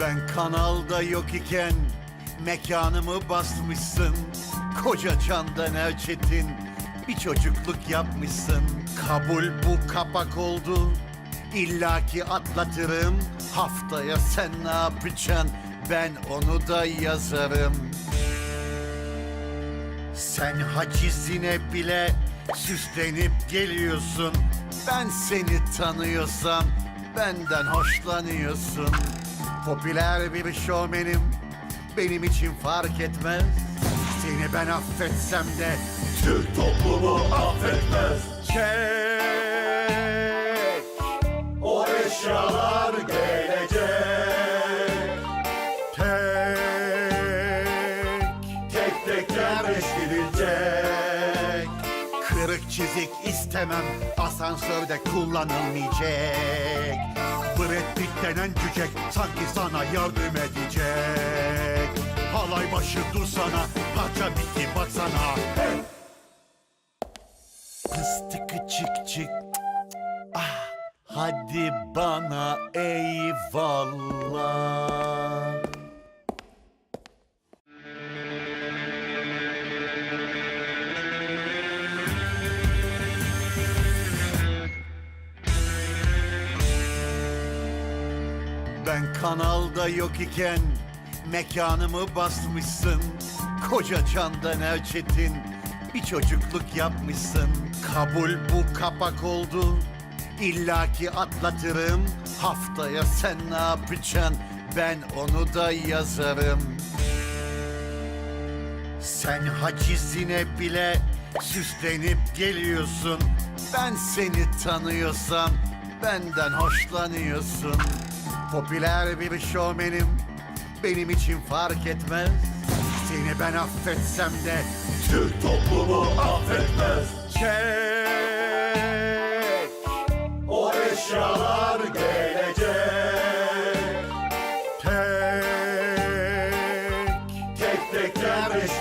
Ben kanalda yok iken mekanımı basmışsın. Koca Candan Erçetin bir çocukluk yapmışsın. Kabul bu kapak oldu. İllaki atlatırım. Haftaya sen ne yapacaksın? Ben onu da yazarım. Sen hacizine bile süslenip geliyorsun. Ben seni tanıyorsam benden hoşlanıyorsun. Popüler bir şovmenim benim için fark etmez. Seni ben affetsem de Türk toplumu affetmez. Çek çizik istemem. Asansörde kullanılmayacak. Brad Pitt denen cücek Sanki sana yardım edecek. Halay başı dursana Parça bitti baksana. Fıstıkı çık çık. Ah, hadi bana eyvallah Ben kanalda yok iken mekanımı basmışsın. Koca Candan Erçetin bir çocukluk yapmışsın. Kabul bu kapak oldu. İllaki atlatırım. Haftaya sen ne yapacaksın? Ben onu da yazarım. Sen hacizine bile süslenip geliyorsun. Ben seni tanıyorsam benden hoşlanıyorsun Popüler bir şovmenim benim için fark etmez Seni ben affetsem de Türk toplumu affetmez Çek O eşyalar gelecek Tek Tek tek gelmiş